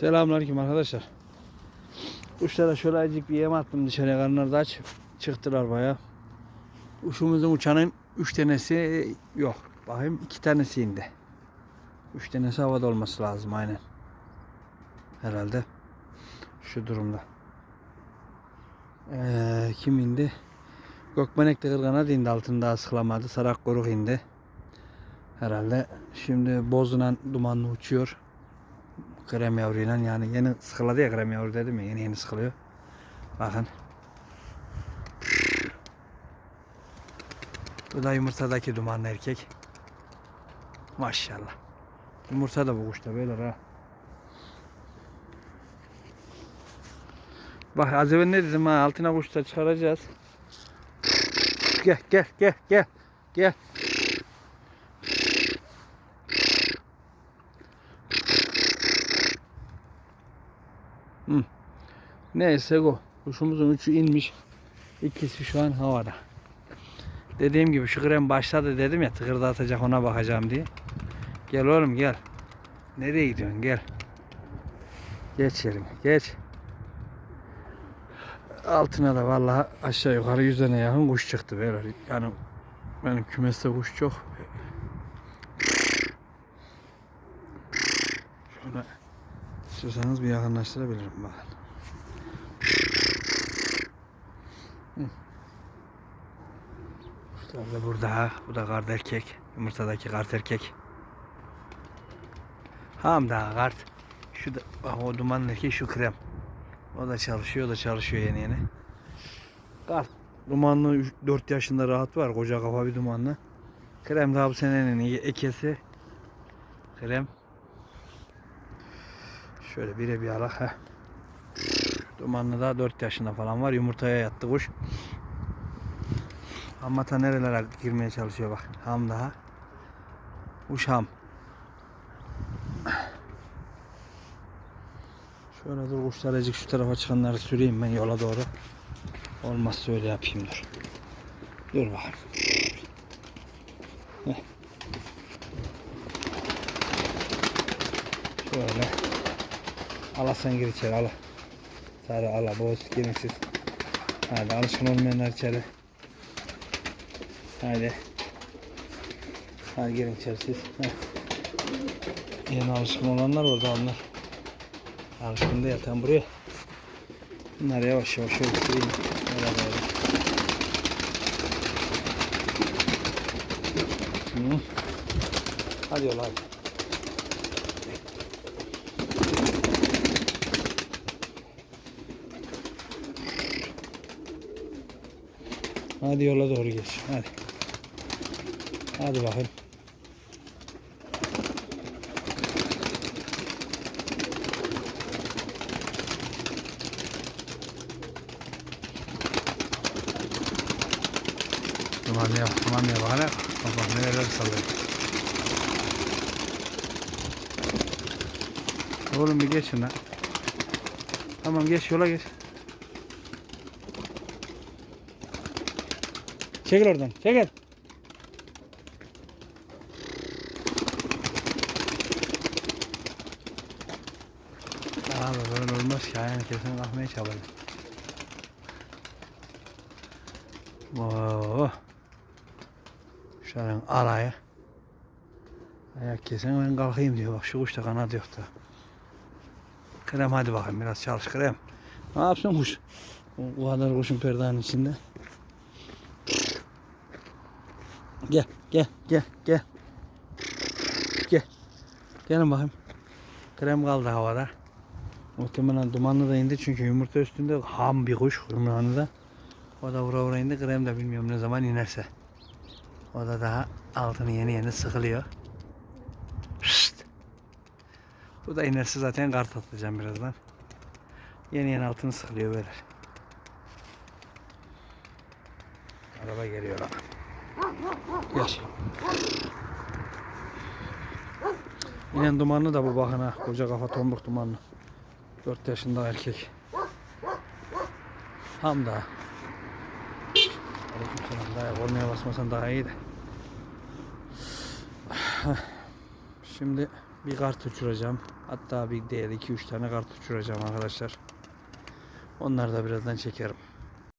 Selamünaleyküm arkadaşlar. Kuşlara şöyle azıcık bir yem attım dışarıya karnları da aç. Çıktılar baya. Uşumuzun uçanın 3 tanesi yok. Bakayım 2 tanesi indi. 3 tanesi havada olması lazım aynen. Herhalde. Şu durumda. Ee, kim indi? Gökmenek de kırgana indi altında asıklamadı. Sarak koruk indi. Herhalde şimdi bozunan dumanlı uçuyor. Krem yavruyla yani yeni sıkıladı ya krem yavru dedim ya yeni yeni sıkılıyor. Bakın. Bu da yumurtadaki dumanlı erkek. Maşallah. Yumurta da bu kuşta böyle ha. Bak az evvel ne dedim ha altına kuşta çıkaracağız. Gel gel gel gel. Gel. Neyse o. Kuşumuzun üçü inmiş. İkisi şu an havada. Dediğim gibi şu krem başladı dedim ya tıkırdatacak ona bakacağım diye. Gel oğlum gel. Nereye gidiyorsun gel. Geç yerine geç. Altına da vallahi aşağı yukarı yüzüne yakın kuş çıktı böyle. Yani benim kümeste kuş çok. Şöyle istiyorsanız bir yakınlaştırabilirim bakın. Kuşlar da burada. Bu da kart erkek. Yumurtadaki kart erkek. Ham da kart. Şu da bak o dumanlı erkek şu krem. O da çalışıyor, o da çalışıyor yeni yeni. Kart. Dumanlı 4 yaşında rahat var. Koca kafa bir dumanlı. Krem daha bu senenin ekesi. Krem. Şöyle bire bir alak. Heh. Dumanlı da 4 yaşında falan var. Yumurtaya yattı kuş. Amma ta nerelere girmeye çalışıyor bak. Ham daha. Kuş ham. Şöyle dur kuşlar azıcık şu tarafa çıkanları süreyim ben yola doğru. Olmazsa öyle yapayım dur. Dur bakalım. Heh. Şöyle. Ala sen gir içeri ala. Sarı ala boz girin siz. Hadi alışkın olmayanlar içeri. Hadi. Hadi girin içeri siz. Yeni alışkın olanlar orada onlar. Alışkın değil tam buraya. Bunlar yavaş yavaş şöyle süreyim. Öyle böyle. Hadi yola hadi. Hadi yola doğru geç. Hadi. Hadi bakayım. Dumanlıya bak hele. Bak bak neler sallıyor. Oğlum bir geçin lan. Tamam geç yola geç. Çekil oradan. Çekil. Abi böyle olmaz ki. Yani kesin kalkmaya çabalıyor. Oo. Şuranın alayı. Ayak kesin ben kalkayım diyor. Bak şu kuş da kanat yok da. Krem hadi bakayım biraz çalış krem. Ne yapsın kuş? O o kadar kuşun perdenin içinde. Gel gel gel gel. Gel. Gelin bakayım. Krem kaldı havada. Muhtemelen dumanlı da indi çünkü yumurta üstünde ham bir kuş yumurtanı da. O da vura vura indi. Krem de bilmiyorum ne zaman inerse. O da daha altını yeni yeni sıkılıyor. Şşt. Bu da inerse zaten kart atacağım birazdan. Yeni yeni altını sıkılıyor böyle. Araba geliyor lan. Gel. İnen dumanlı da bu bakın ha. Koca kafa tombuk dumanlı. 4 yaşında erkek. Ham da. Aleykümselam. Daha olmaya basmasan daha iyi de. Şimdi bir kart uçuracağım. Hatta bir değil 2-3 tane kart uçuracağım arkadaşlar. Onları da birazdan çekerim.